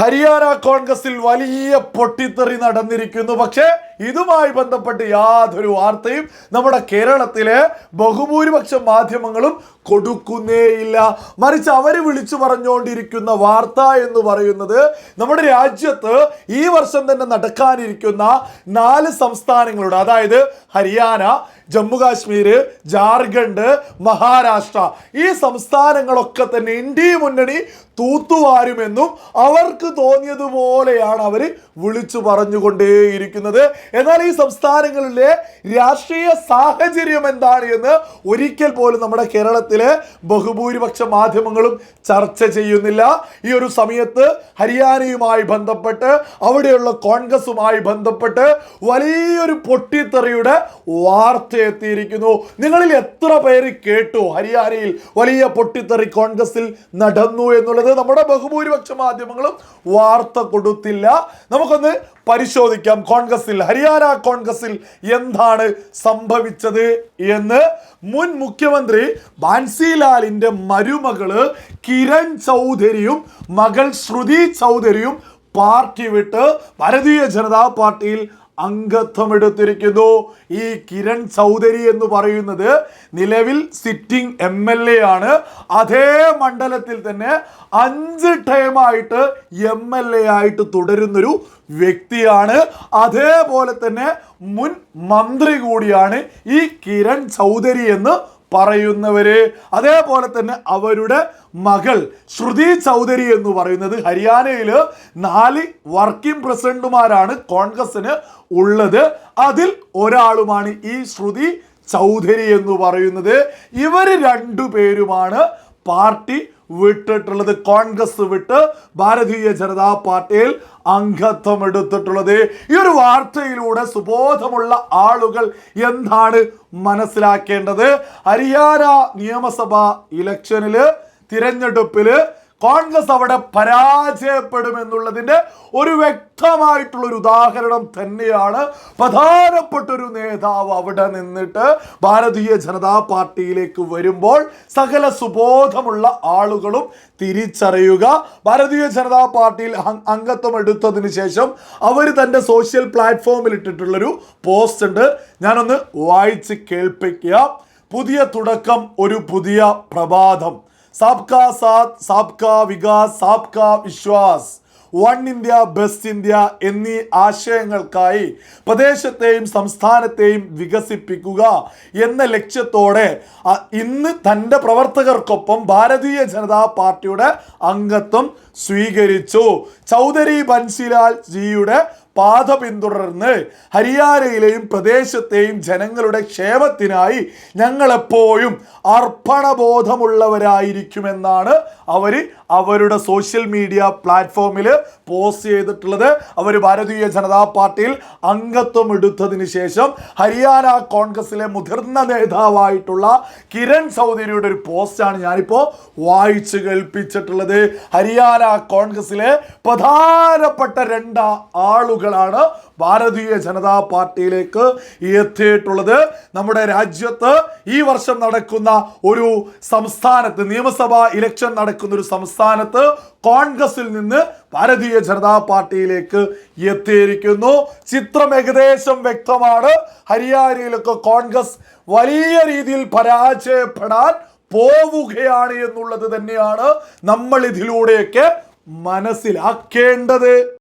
ഹരിയാന കോൺഗ്രസിൽ വലിയ പൊട്ടിത്തെറി നടന്നിരിക്കുന്നു. പക്ഷേ ഇതുമായി ബന്ധപ്പെട്ട് യാതൊരു വാർത്തയും നമ്മുടെ കേരളത്തിലെ ബഹുഭൂരിപക്ഷം മാധ്യമങ്ങളും കൊടുക്കുന്നേയില്ല. മറിച്ച് അവർ വിളിച്ചു പറഞ്ഞുകൊണ്ടിരിക്കുന്ന വാർത്ത എന്ന് പറയുന്നത് നമ്മുടെ രാജ്യത്ത് ഈ വർഷം തന്നെ നടക്കാനിരിക്കുന്ന നാല് സംസ്ഥാനങ്ങളുടെ അതായത് ഹരിയാന ജമ്മു കാശ്മീർ ജാർഖണ്ഡ് മഹാരാഷ്ട്ര ഈ സംസ്ഥാനങ്ങളൊക്കെ തന്നെ ഇന്ത്യ മുന്നണി തൂത്തുവാരുമെന്നും അവർക്ക് തോന്നിയതുപോലെയാണ് അവർ വിളിച്ചു പറഞ്ഞുകൊണ്ടേയിരിക്കുന്നത്. എന്നാൽ ഈ സംസ്ഥാനങ്ങളിലെ രാഷ്ട്രീയ സാഹചര്യം എന്താണ് എന്ന് ഒരിക്കൽ പോലും നമ്മുടെ കേരളത്തിലെ ബഹുഭൂരിപക്ഷ മാധ്യമങ്ങളും ചർച്ച ചെയ്യുന്നില്ല. ഈ ഒരു സമയത്ത് ഹരിയാനയുമായി ബന്ധപ്പെട്ട് അവിടെയുള്ള കോൺഗ്രസുമായി ബന്ധപ്പെട്ട് വലിയൊരു പൊട്ടിത്തെറിയുടെ വാർത്ത എത്തിയിരിക്കുന്നു. നിങ്ങളിൽ എത്ര പേര് കേട്ടു ഹരിയാനയിൽ വലിയ പൊട്ടിത്തെറി കോൺഗ്രസിൽ നടന്നു എന്നുള്ളത്? നമ്മുടെ ബഹുഭൂരിപക്ഷ മാധ്യമങ്ങളും വാർത്ത കൊടുത്തില്ല. നമുക്കൊന്ന് പരിശോധിക്കാം കോൺഗ്രസിൽ ഹരിയാന കോൺഗ്രസിൽ എന്താണ് സംഭവിച്ചത് എന്ന് മുൻ മുഖ്യമന്ത്രി ബാൻസിലാലിന്റെ മരുമകൾ കിരൺ ചൗധരിയും മകൾ ശ്രുതി ചൗധരിയും പാർട്ടി വിട്ട് ഭാരതീയ ജനതാ പാർട്ടിയിൽ അംഗത്വം എടുത്തിരിക്കുന്നു ഈ കിരൺ ചൗധരി എന്ന് പറയുന്നത് നിലവിൽ സിറ്റിംഗ് എം എൽ എ ആണ്. അതേ മണ്ഡലത്തിൽ തന്നെ അഞ്ച് ടൈമായിട്ട് എം എൽ എ ആയിട്ട് തുടരുന്നൊരു വ്യക്തിയാണ്. അതേപോലെ തന്നെ മുൻ മന്ത്രി കൂടിയാണ് ഈ കിരൺ ചൗധരി എന്ന് പറയുന്നവര്. അതേപോലെ തന്നെ അവരുടെ മകൾ ശ്രുതി ചൗധരി എന്ന് പറയുന്നത് ഹരിയാനയിൽ നാല് വർക്കിംഗ് പ്രസിഡന്റുമാരാണ് കോൺഗ്രസിന് ഉള്ളത്. അതിൽ ഒരാളുമാണ് ഈ ശ്രുതി ചൗധരി എന്ന് പറയുന്നത്. ഇവർ രണ്ടു പേരുമാണ് പാർട്ടി വിട്ടിട്ടുള്ളത്. കോൺഗ്രസ് വിട്ട് ഭാരതീയ ജനതാ പാർട്ടിയിൽ അംഗത്വം എടുത്തിട്ടുള്ളത്. ഈ ഒരു വാർത്തയിലൂടെ സുബോധമുള്ള ആളുകൾ എന്താണ് മനസ്സിലാക്കേണ്ടത്? ഹരിയാന നിയമസഭാ ഇലക്ഷനിൽ തിരഞ്ഞെടുപ്പിൽ കോൺഗ്രസ് അവിടെ പരാജയപ്പെടുമെന്നുള്ളതിന്റെ ഒരു വ്യക്തമായിട്ടുള്ള ഒരു ഉദാഹരണം തന്നെയാണ് പ്രധാനപ്പെട്ട ഒരു നേതാവ് അവിടെ നിന്നിട്ട് ഭാരതീയ ജനതാ പാർട്ടിയിലേക്ക് വരുമ്പോൾ സകല സുബോധമുള്ള ആളുകളും തിരിച്ചറിയുക. ഭാരതീയ ജനതാ പാർട്ടിയിൽ അംഗത്വം എടുത്തതിന് ശേഷം അവർ തന്റെ സോഷ്യൽ പ്ലാറ്റ്ഫോമിൽ ഇട്ടിട്ടുള്ളൊരു പോസ്റ്റ് ഉണ്ട്. ഞാനൊന്ന് വായിച്ച് കേൾപ്പിക്കുക പുതിയ തുടക്കം ഒരു പുതിയ പ്രഭാതം. സാബ്കാ സാത് സാബ്കാ വികാസ് സാബ്കാ വിശ്വാസ് വൺ ഇന്ത്യ ബെസ്റ്റ് ഇന്ത്യ എന്നീ ആശയങ്ങൾക്കായി പ്രദേശത്തെയും സംസ്ഥാനത്തെയും വികസിപ്പിക്കുക എന്ന ലക്ഷ്യത്തോടെ ഇന്ന് തന്റെ പ്രവർത്തകർക്കൊപ്പം ഭാരതീയ ജനതാ പാർട്ടിയുടെ അംഗത്വം സ്വീകരിച്ചു. ചൗധരി ബൻസിലാൽ ജിയുടെ പാത പിന്തുടർന്ന് ഹരിയാനയിലെയും പ്രദേശത്തെയും ജനങ്ങളുടെ ക്ഷേമത്തിനായി ഞങ്ങളെപ്പോഴും അർപ്പണബോധമുള്ളവരായിരിക്കുമെന്നാണ് അവർ അവരുടെ സോഷ്യൽ മീഡിയ പ്ലാറ്റ്ഫോമിൽ പോസ്റ്റ് ചെയ്തിട്ടുള്ളത്. അവർ ഭാരതീയ ജനതാ പാർട്ടിയിൽ അംഗത്വം എടുത്തതിന് ശേഷം ഹരിയാന കോൺഗ്രസിലെ മുതിർന്ന നേതാവായിട്ടുള്ള കിരൺ ചൗധരിയുടെ ഒരു പോസ്റ്റാണ് ഞാനിപ്പോൾ വായിച്ചു കേൾപ്പിച്ചിട്ടുള്ളത്. ഹരിയാന കോൺഗ്രസിലെ പ്രധാനപ്പെട്ട രണ്ട് ആളുകളാണ് ഭാരതീയ ജനതാ പാർട്ടിയിലേക്ക് എത്തിയിട്ടുള്ളത്. നമ്മുടെ രാജ്യത്ത് ഈ വർഷം നടക്കുന്ന ഒരു സംസ്ഥാനത്ത് നിയമസഭാ ഇലക്ഷൻ നടക്കുന്ന ഒരു സംസ്ഥാനത്ത് കോൺഗ്രസിൽ നിന്ന് ഭാരതീയ ജനതാ പാർട്ടിയിലേക്ക് എത്തിയിരിക്കുന്നു. ചിത്രം ഏകദേശം വ്യക്തമാണ്. ഹരിയാനയിലൊക്കെ കോൺഗ്രസ് വലിയ രീതിയിൽ പരാജയപ്പെടാൻ പോവുകയാണ് എന്നുള്ളത് തന്നെയാണ് നമ്മൾ ഇതിലൂടെയൊക്കെ മനസ്സിലാക്കേണ്ടത്.